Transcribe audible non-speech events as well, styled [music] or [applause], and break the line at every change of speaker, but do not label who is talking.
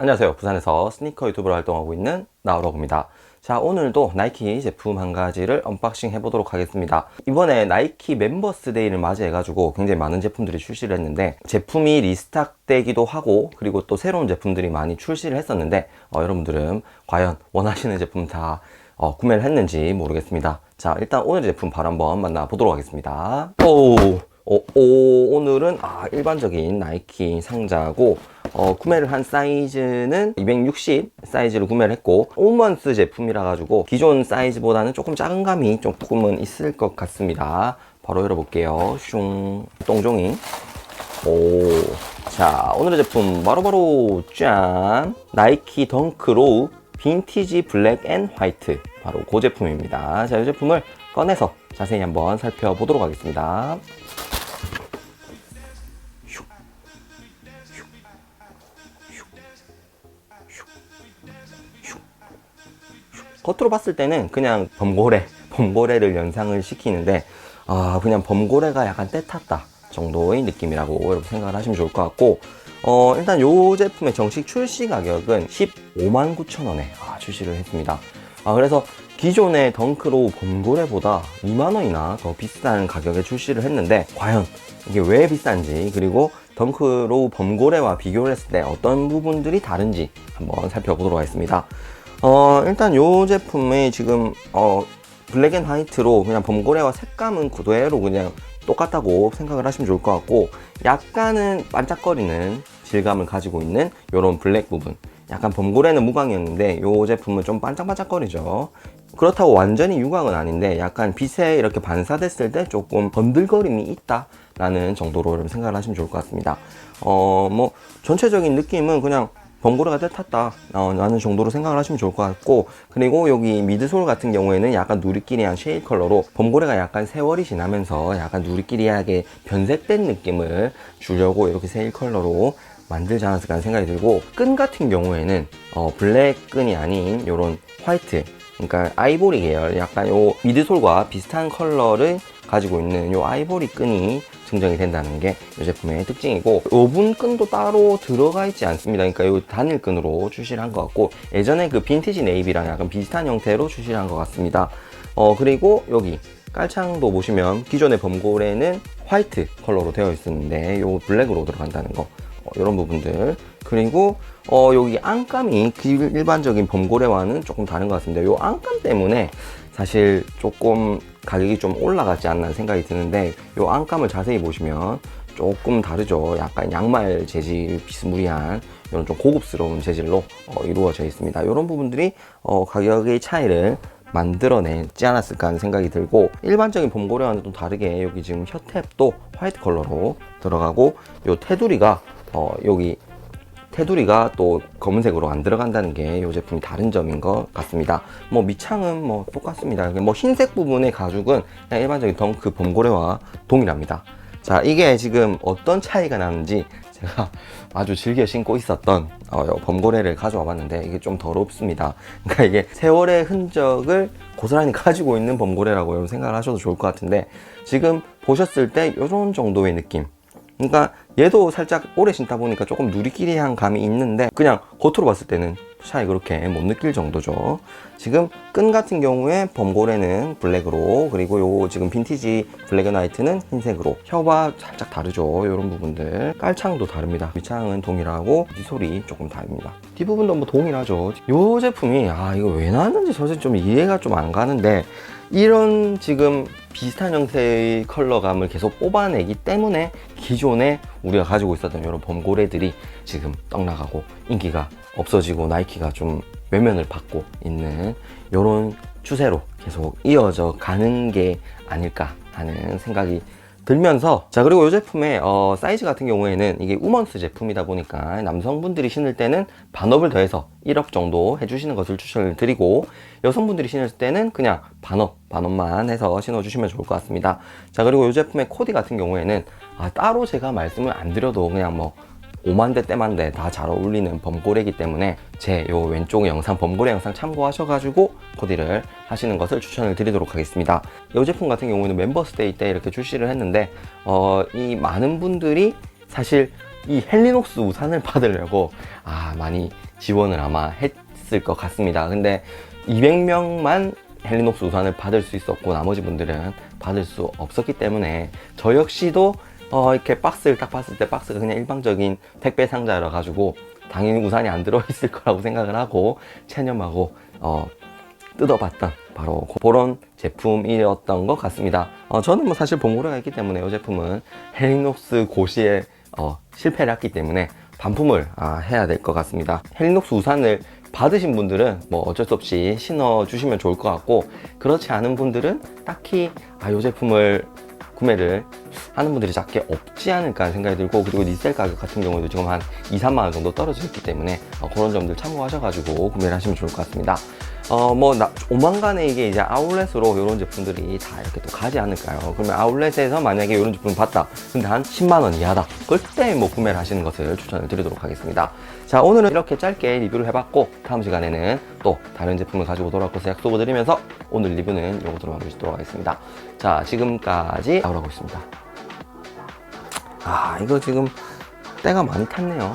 안녕하세요. 부산에서 스니커 유튜브로 활동하고 있는 나우러입니다. 자, 오늘도 나이키 제품 한 가지를 언박싱 해보도록 하겠습니다. 이번에 나이키 멤버스 데이를 맞이해가지고 굉장히 많은 제품들이 출시를 했는데, 제품이 리스탁되기도 하고, 그리고 또 새로운 제품들이 많이 출시를 했었는데, 어, 여러분들은 과연 원하시는 제품 다 어, 구매를 했는지 모르겠습니다. 자, 일단 오늘 제품 바로 한번 만나보도록 하겠습니다. 오, 오, 오, 오늘은 아, 일반적인 나이키 상자고, 어, 구매를 한 사이즈는 260 사이즈로 구매를 했고, 오먼스 제품이라 가지고 기존 사이즈보다는 조금 작은 감이 조금은 있을 것 같습니다. 바로 열어볼게요. 슝, 똥종이. 오, 자, 오늘의 제품 바로바로 짠! 나이키 덩크 로우 빈티지 블랙 앤 화이트. 바로 그 제품입니다. 자, 이 제품을 꺼내서 자세히 한번 살펴보도록 하겠습니다. 겉으로 봤을 때는 그냥 범고래, 범고래를 연상을 시키는데, 아, 그냥 범고래가 약간 때 탔다 정도의 느낌이라고 생각을 하시면 좋을 것 같고, 어, 일단 이 제품의 정식 출시 가격은 15만 9천 원에 아, 출시를 했습니다. 아, 그래서 기존의 덩크로우 범고래보다 2만 원이나 더 비싼 가격에 출시를 했는데, 과연 이게 왜 비싼지, 그리고 덩크로우 범고래와 비교를 했을 때 어떤 부분들이 다른지 한번 살펴보도록 하겠습니다. 어, 일단 이 제품의 지금, 어, 블랙 앤 화이트로 그냥 범고래와 색감은 그대로 그냥 똑같다고 생각을 하시면 좋을 것 같고 약간은 반짝거리는 질감을 가지고 있는 이런 블랙 부분. 약간 범고래는 무광이었는데 이 제품은 좀 반짝반짝거리죠. 그렇다고 완전히 유광은 아닌데 약간 빛에 이렇게 반사됐을 때 조금 번들거림이 있다 라는 정도로 생각을 하시면 좋을 것 같습니다. 어 뭐 전체적인 느낌은 그냥 범고래가 떼탔다. 어, 라는 정도로 생각을 하시면 좋을 것 같고 그리고 여기 미드솔 같은 경우에는 약간 누리끼리한 쉐일 컬러로 범고래가 약간 세월이 지나면서 약간 누리끼리하게 변색된 느낌을 주려고 이렇게 세일 컬러로 만들지 않았을까 하는 생각이 들고 끈 같은 경우에는 어, 블랙 끈이 아닌 이런 화이트 그러니까 아이보리 계열 약간 요 미드솔과 비슷한 컬러를 가지고 있는 요 아이보리 끈이 증정이 된다는 게 이 제품의 특징이고 오븐 끈도 따로 들어가 있지 않습니다. 그러니까 요 단일 끈으로 출시를 한 것 같고 예전에 그 빈티지 네이비랑 약간 비슷한 형태로 출시를 한 것 같습니다. 어 그리고 여기 깔창도 보시면 기존의 범고래는 화이트 컬러로 되어 있었는데 요 블랙으로 들어간다는 거 어, 이런 부분들 그리고 어 여기 안감이 그 일반적인 범고래와는 조금 다른 것 같습니다. 요 안감 때문에 사실 조금 가격이 좀 올라가지 않나 생각이 드는데 요 안감을 자세히 보시면 조금 다르죠. 약간 양말 재질 비스무리한 이런 좀 고급스러운 재질로 어, 이루어져 있습니다. 이런 부분들이 어, 가격의 차이를 만들어내지 않았을까 하는 생각이 들고 일반적인 봄고래와는 좀 다르게 여기 지금 혀탭도 화이트 컬러로 들어가고 요 테두리가 어, 여기 테두리가 또 검은색으로 안 들어간다는 게 이 제품이 다른 점인 것 같습니다. 뭐 밑창은 뭐 똑같습니다. 뭐 흰색 부분의 가죽은 그냥 일반적인 덩크 봄고래와 동일합니다. 자, 이게 지금 어떤 차이가 나는지 제가 [laughs] 아주 즐겨 신고 있었던 어, 요 범고래를 가져와 봤는데 이게 좀 더럽습니다. 그러니까 이게 세월의 흔적을 고스란히 가지고 있는 범고래라고 여러분 생각을 하셔도 좋을 것 같은데 지금 보셨을 때 이런 정도의 느낌 그러니까 얘도 살짝 오래 신다 보니까 조금 누리끼리한 감이 있는데 그냥 겉으로 봤을 때는 차이 그렇게 못 느낄 정도죠. 지금 끈 같은 경우에 범고래는 블랙으로 그리고 요 지금 빈티지 블랙 앤 화이트는 흰색으로 혀가 살짝 다르죠. 이런 부분들 깔창도 다릅니다. 밑창은 동일하고 뒤소리 조금 다릅니다. 뒷부분도 뭐 동일하죠. 요 제품이 아 이거 왜 나왔는지 사실 좀 이해가 좀 안 가는데 이런 지금 비슷한 형태의 컬러감을 계속 뽑아내기 때문에 기존에 우리가 가지고 있었던 이런 범고래들이 지금 떡나가고 인기가 없어지고 나이키가 좀 외면을 받고 있는 이런 추세로 계속 이어져 가는 게 아닐까 하는 생각이 들면서 자 그리고 이 제품의 어, 사이즈 같은 경우에는 이게 우먼스 제품이다 보니까 남성분들이 신을 때는 반업을 더해서 1업 정도 해주시는 것을 추천을 드리고 여성분들이 신을 때는 그냥 반업 반업만 해서 신어주시면 좋을 것 같습니다. 자 그리고 이 제품의 코디 같은 경우에는 아, 따로 제가 말씀을 안 드려도 그냥 뭐 5만 대 때만 대 다 잘 어울리는 범고래이기 때문에 제 요 왼쪽 영상 범고래 영상 참고하셔가지고 코디를 하시는 것을 추천을 드리도록 하겠습니다. 이 제품 같은 경우는 멤버스데이 때 이렇게 출시를 했는데 어, 이 많은 분들이 사실 이 헬리녹스 우산을 [laughs] 받으려고 아 많이 지원을 아마 했을 것 같습니다. 근데 200명만 헬리녹스 우산을 받을 수 있었고 나머지 분들은 받을 수 없었기 때문에 저 역시도 어, 이렇게 박스를 딱 봤을 때 박스가 그냥 일방적인 택배 상자라 가지고 당연히 우산이 안 들어있을 거라고 생각을 하고 체념하고 어, 뜯어봤던 바로 그런 제품이었던 것 같습니다. 어, 저는 뭐 사실 봉고래가 있기 때문에 이 제품은 헬리녹스 고시에 어, 실패를 했기 때문에 반품을 아, 해야 될 것 같습니다. 헬리녹스 우산을 받으신 분들은 뭐 어쩔 수 없이 신어 주시면 좋을 것 같고 그렇지 않은 분들은 딱히 아, 이 제품을 구매를 하는 분들이 작게 없지 않을까 생각이 들고 그리고 리셀 가격 같은 경우도 지금 한 2, 3만 원 정도 떨어져 있기 때문에 어, 그런 점들 참고하셔가지고 구매를 하시면 좋을 것 같습니다. 어, 뭐, 나, 조만간에 이게 이제 아울렛으로 이런 제품들이 다 이렇게 또 가지 않을까요? 그러면 아울렛에서 만약에 이런 제품을 봤다. 근데 한 10만 원 이하다. 그때 뭐 구매를 하시는 것을 추천을 드리도록 하겠습니다. 자, 오늘은 이렇게 짧게 리뷰를 해봤고, 다음 시간에는 또 다른 제품을 가지고 할 것을 약속을 드리면서 오늘 리뷰는 요것으로 마무리 짓도록 하겠습니다. 자, 지금까지 나오라고 있습니다. 아, 이거 지금 때가 많이 탔네요.